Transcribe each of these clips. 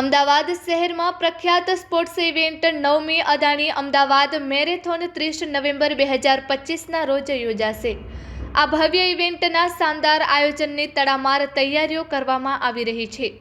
અમદાવાદ શહેરમાં પ્રખ્યાત sports event નવમી અદાણી અમદાવાદ મેરેથોન ત્રીસ નવેમ્બર બે હજાર પચીસના રોજ યોજાશે. આ ભવ્ય ઇવેન્ટના શાનદાર આયોજનની તડામાર તૈયારીઓ કરવામાં આવી રહી છે.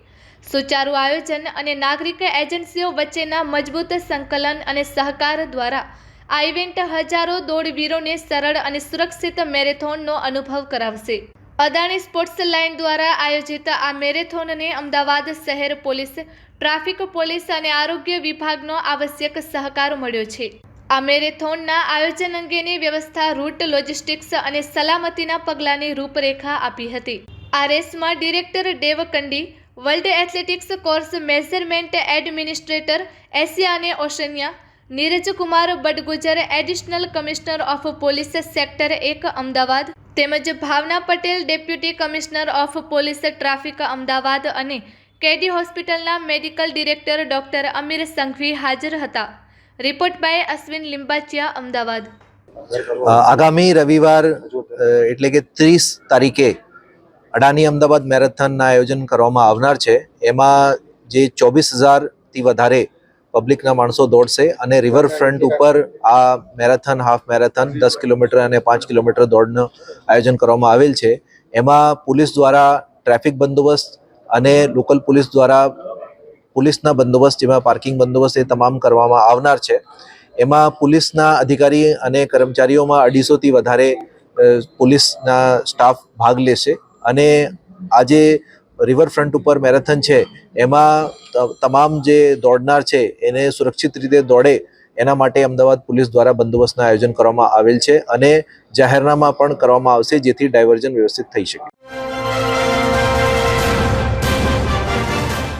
સુચારુ આયોજન અને નાગરિક એજન્સીઓ વચ્ચેના મજબૂત સંકલન અને સહકાર દ્વારા આ ઇવેન્ટ હજારો દોડવીરોને સરળ અને સુરક્ષિત મેરેથોનનો અનુભવ કરાવશે. અદાણી સ્પોર્ટ્સ લાઇન દ્વારા આયોજિત આ મેરેથોનને અમદાવાદ શહેર પોલીસ, ટ્રાફિક પોલીસ અને આરોગ્ય વિભાગનો આવશ્યક સહકાર મળ્યો છે. આ મેરેથોનના આયોજન અંગેની વ્યવસ્થા રૂટ લોજિસ્ટિક્સ અને સલામતીના પગલાંની રૂપરેખા આપી હતી. આ રેસમાં director Dave Cundy world athletics course measurement administrator Asia અને Oceania Neeraj Kumar Badgujar additional commissioner of police sector એક અમદાવાદ તેમજ Bhavna Patel, deputy commissioner of police, traffic, Ahmedabad અને કેડી હોસ્પિટલના medical director doctor Amir Sanghvi હાજર હતા. Report by Ashwin Limbachiya, Ahmedabad. આગામી રવિવાર એટલે કે ત્રીસ તારીખે અડાની અમદાવાદ મેરેથોનના આયોજન કરવામાં આવનાર છે. એમાં જે ચોવીસ હજારથી વધારે પબ્લિકના માણસો દોડશે અને રિવરફ્રન્ટ ઉપર આ મેરેથોન, હાફ મેરેથોન, દસ કિલોમીટર અને પાંચ કિલોમીટર દોડનું આયોજન કરવામાં આવેલ છે. એમાં પોલીસ દ્વારા ટ્રાફિક બંદોબસ્ત અને લોકલ પોલીસ દ્વારા પોલીસના બંદોબસ્ત, જેમાં પાર્કિંગ બંદોબસ્ત એ તમામ કરવામાં આવનાર છે. એમાં પોલીસના અધિકારી અને કર્મચારીઓમાં અઢીસોથી વધારે પોલીસના સ્ટાફ ભાગ લેશે અને આજે રિવરફ્રન્ટ ઉપર મેરેથોન છે, એમાં તમામ જે દોડનાર છે, એને સુરક્ષિત રીતે દોડે, એના માટે અમદાવાદ પોલીસ દ્વારા બંદોબસ્તના આયોજન કરવામાં આવેલ છે અને જાહેરનામા પણ કરવામાં આવશે જેથી ડાયવર્ઝન વ્યવસ્થિત થઈ શકે.